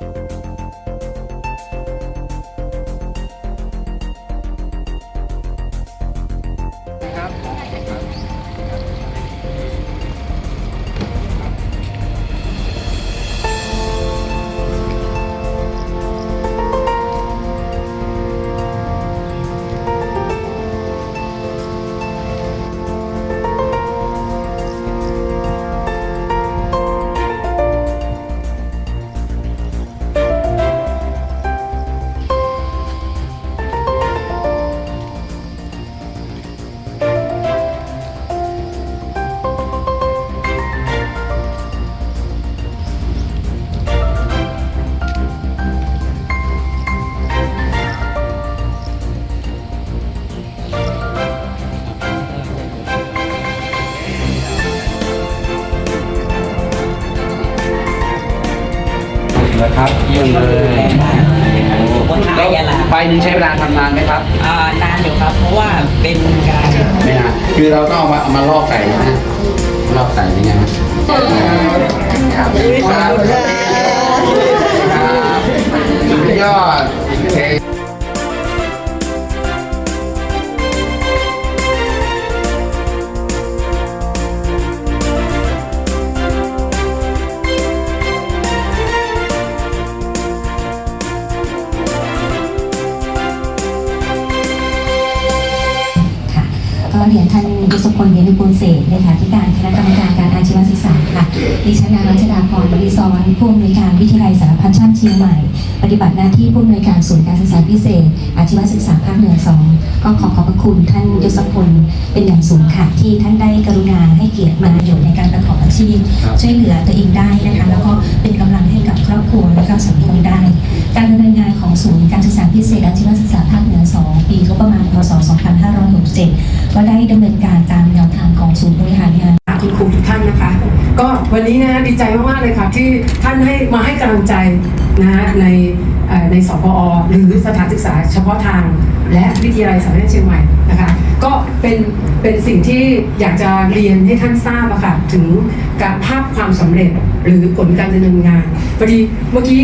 うん。 ครับเยี่ยมเลยบนท้ายยาลาใบหนึงใช้เวลาทำนานไหมครับอ่านานอยู่ครับ เพราะว่าเป็นการไม่นานคือเราต้องเอามาเอามาลอกใส่นะลอกใส่ยังไงครับสุดยอด ดิฉันนางรัชดาพรบริซอนผู้อำนวยการวิทยาลัยสารพันชาติเชียงใหม่ ปฏิบัติหน้าที่ผู้อำนวยการศูนย์การศึกษาพิเศษ อาชีวศึกษาภาคเหนือสองก็ขอขอบพระคุณท่านยศพลเป็นอย่างสูงค่ะที่ท่านได้กรุณาให้เกียรติมาอยู่ในการประกอบอาชีพ ช่วยเหลือตัวเองได้นะคะแล้วก็เป็นกำลังให้กับครอบครัวและก็สังคมได้ การดำเนินงานของศูนย์การศึกษาพิเศษ อาชีวศึกษาภาคเหนือ2ปีงบประมาณพศ 2567 ก็ได้ดำเนินการตามแนวทางของศูนย์บริหารงานคุณครูทุกท่านนะคะ ก็วันนี้นะดีใจมากๆเลยค่ะที่ท่านให้มาให้กำลังใจนะฮะในในสปอหรือสถานศึกษาเฉพาะทาง และวิทยาลัยสารพัดเชียงใหม่นะคะก็เป็นเป็นสิ่งที่อยากจะเรียนให้ท่านทราบอะค่ะถึงการภาพความสำเร็จหรือผลการดำเนินงานพอดีเมื่อกี้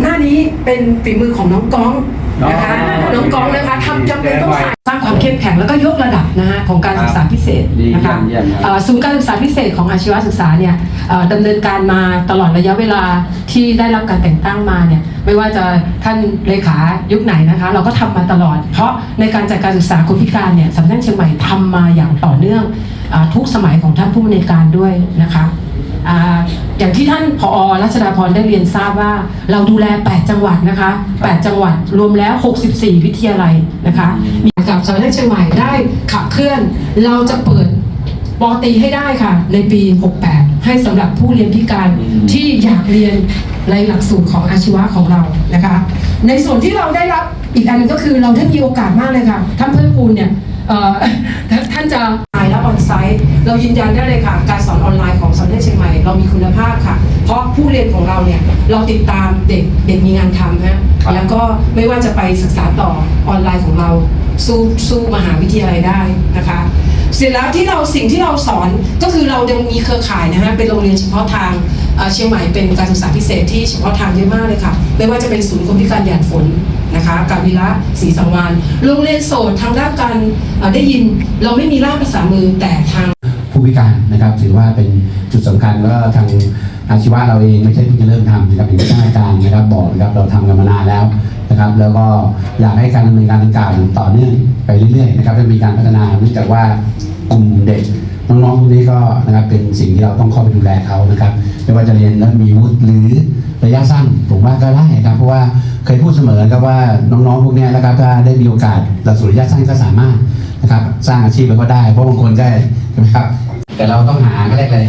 หน้านี้เป็นฝีมือของน้องก้อง นะคะอ๋อน้องก้องนะคะทำจำเป็นต้องใส่สร้างความเข้มแข็งแล้วก็ยกระดับนะคะของการศึกษาพิเศษดีนะคะเยี่ยมครับเอ่อศูนย์การศึกษาพิเศษของอาชีวศึกษาเนี่ยเอ่อดำเนินการมาตลอดระยะเวลาที่ได้รับการแต่งตั้งมาเนี่ยไม่ว่าจะท่านเลขายุคไหนนะคะ เราก็ทำมาตลอด เพราะในการจัดการศึกษาคนพิการเนี่ยสำนักเชียงใหม่ทำมาอย่างต่อเนื่องอาทุกสมัยของท่านผู้อำนวยการด้วยนะคะ อ่าอย่างที่ท่านผอรัชดาพรได้เรียนทราบว่า เราดูแล 8 จังหวัดนะคะ 8 จังหวัดรวมแล้ว 64 วิทยาลัยนะคะกับสำนักเชียงใหม่ได้ขับเคลื่อน เราจะเปิดปอตรีให้ได้ค่ะ ในปี 68 ให้สำหรับผู้เรียนพิการที่อยากเรียนในหลักสูตรของอาชีวะของเรานะคะ ในส่วนที่เราได้รับอีกอันหนึงก็คือเราได้มีโอกาสมากเลยค่ะท่านเพิ่มพูนเนี่ยเอ่อท่านจะไลน์และ ออนไซต์เรายืนยันได้เลยค่ะ การสอนออนไลน์ของสำนักเชียงใหม่เรามีคุณภาพค่ะ เพราะผู้เรียนของเราเนี่ยเราติดตามเด็กเด็กมีงานทำฮะครับ แล้วก็ไม่ว่าจะไปศึกษาต่อออนไลน์ของเรา สู้สู้มหาวิทยาลัยได้นะคะ เสร็จแล้วที่เราสิ่งที่เราสอนก็คือเรายังมีเครือข่ายนะฮะเป็นโรงเรียนเฉพาะทาง เชียงใหม่เป็นการศึกษาพิเศษที่เฉพาะทางเยอะมากเลยค่ะ ไม่ว่าจะเป็นศูนย์คนพิการหยาดฝนนะคะกาวิระศรีสังวานโรงเรียนโสดทางด้านการได้ยินเราไม่มีร่ามภาษามือแต่ทางผู้พิการนะครับ ถือว่าเป็นจุดสำคัญแล้วก็ทางอาชีวะเราเองไม่ใช่เพิ่งจะเริ่มทำนะครับอย่างที่ท่านอาจารย์นะครับบอกนะครับเราทำกันมานานแล้วนะครับ แล้วก็อยากให้การดำเนินการดังกล่าวต่อเนื่องไปเรื่อยๆนะครับจะมีการพัฒนาเนื่องจากว่ากลุ่มเด็ก น้องๆพวกนี้ก็นะครับเป็นสิ่งที่เราต้องเข้าไปดูแลเขานะครับไม่ว่าจะเรียนแล้วมีวุฒิหรือระยะสั้นผมว่าก็ได้ครับเพราะว่าเคยพูดเสมอครับว่าน้องๆพวกนี้นะครับถ้าได้มีโอกาสหลักสูตรระยะสั้นก็สามารถนะครับสร้างอาชีพไปก็ได้ เพราะบางคนก็ใช่ไหมครับแต่เราต้องหาก็เรียกอะไร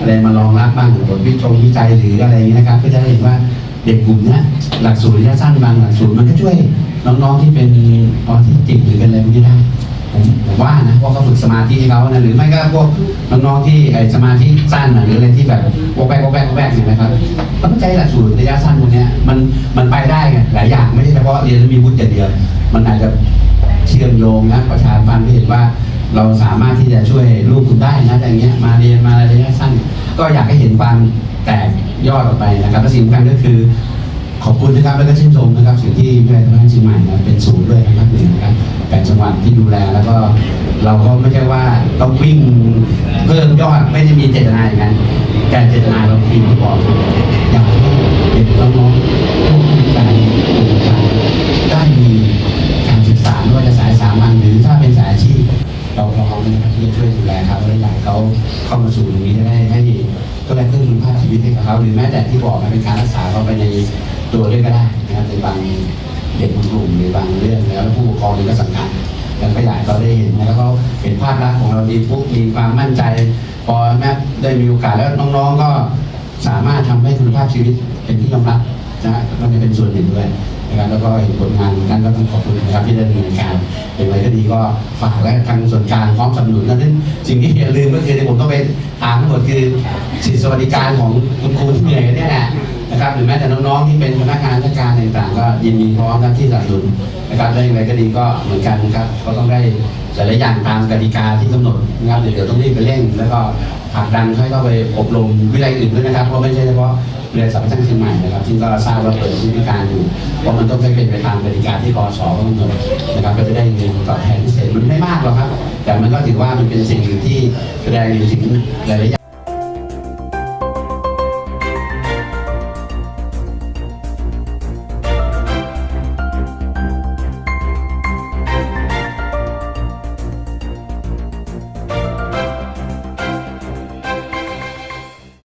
อะไรมารองรับบ้างผลวิจงวิจัยหรืออะไรอย่างนี้นะครับก็จะได้เห็นว่าเด็กกลุ่มนี้หลักสูตรระยะสั้นบางหลักสูตรมันก็ช่วยน้องๆที่เป็นออทิสติกหรือเป็นอะไรพวกนี้ได้ ว่านะเพราเขาฝึกสมาธิให้เขานะหรือไม่ก็พวกน้องๆที่สมาธิสั้นหรืออะไรที่แบบวกแวกวกแวกวกแวกเห็นไหมครับก็ไม่ใช่หลักสูตรระยะสั้นพวกนี้มันมันไปได้ไงหลายอย่างไม่ใช่เฉพาะเรียนแล้วมีวุฒิอย่างเดียว มันอาจจะเชื่อมโยงนะประชาสัมพันธ์ให้เห็นว่าเราสามารถที่จะช่วยลูกคุณได้นะอย่างเงี้ยมาเรียนมาระยะสั้น ก็อยากให้เห็นความแตกยอดออกไปนะครับและสิ่งสำคัญก็คือ ขอบคุณนะครับแล้วก็ชื่นชมนะครับสิ่งที่วิทยาลัยธรรมศาสตร์เชียงใหม่นะเป็นศูนย์ด้วยนะครับหนึ่งนะครับแปดจังหวัดที่ดูแลแล้วก็เราก็ไม่ใช่ว่าต้องวิ่งเพิ่มยอดไม่ได้มีเจตนาอย่างนั้นแต่เจตนาเราคือที่บอกอยากให้เด็กน้องๆผู้มีการได้มีการศึกษาไม่ว่าจะสายสามัญหรือถ้าเป็นสายอาชีพเราพร้อมนะครับที่จะช่วยดูแลเขาและอยากเขาเข้ามาสู่ตรงนี้จะได้ให้ก็ได้เพิ่มคุณภาพชีวิตให้กับเขาหรือแม้แต่ที่บอกนะเป็นการรักษาเขาไปใน ตัวด้วยก็ได้นะครับในบางเด็กบางกลุ่มหรือบางเรื่องแล้วผู้ปกครองเองก็สำคัญแล้วก็อยากให้เขาได้เห็นนะแล้วก็เห็นภาพลักษณ์ของเราดีปุ๊บมีความมั่นใจ พอแม่ได้มีโอกาสแล้วน้องๆก็สามารถทำให้คุณภาพชีวิตเป็นที่ยอมรับนะฮะก็จะเป็นส่วนหนึ่งด้วยนะครับแล้วก็เห็นผลงานท่านก็ต้องขอบคุณนะครับที่ได้ดำเนินการเป็นไว้ก็ดีก็ฝากและทางส่วนกลางพร้อมสนับสนุนนั้นสิ่งที่อย่าลืมก็คือที่ผมต้องไปถามทั้งหมดคือสิทธิสวัสดิการของคุณครูที่เหนื่อยกันเนี่ยแหละ นะครับหรือแม้แต่น้องๆที่เป็นพนักงานราชการต่างๆ ก็ยินดีพร้อมนะที่สนับสนุนนะครับได้อย่างไรก็ดีก็เหมือนกันนะครับก็ต้องได้หลายๆอย่างตามกติกาที่กำหนดนะครับเดี๋ยวต้องรีบไปเร่ง แล้วก็ผลักดันให้เข้าไปอบรมวิทยาลัยอื่นด้วยนะครับเพราะไม่ใช่เฉพาะวิทยาลัยสารพัดช่างเชียงใหม่นะครับซึ่งก็ทราบว่าเปิดวิธีการอยู่เพราะมันต้องเป็นไปตามกติกาที่กสกำหนดนะครับก็จะได้เงินตอบแทนพิเศษมันไม่มากหรอกครับ แต่มันก็ถือว่ามันเป็นสิ่งหนึ่งที่แสดงถึงหลายๆอย่าง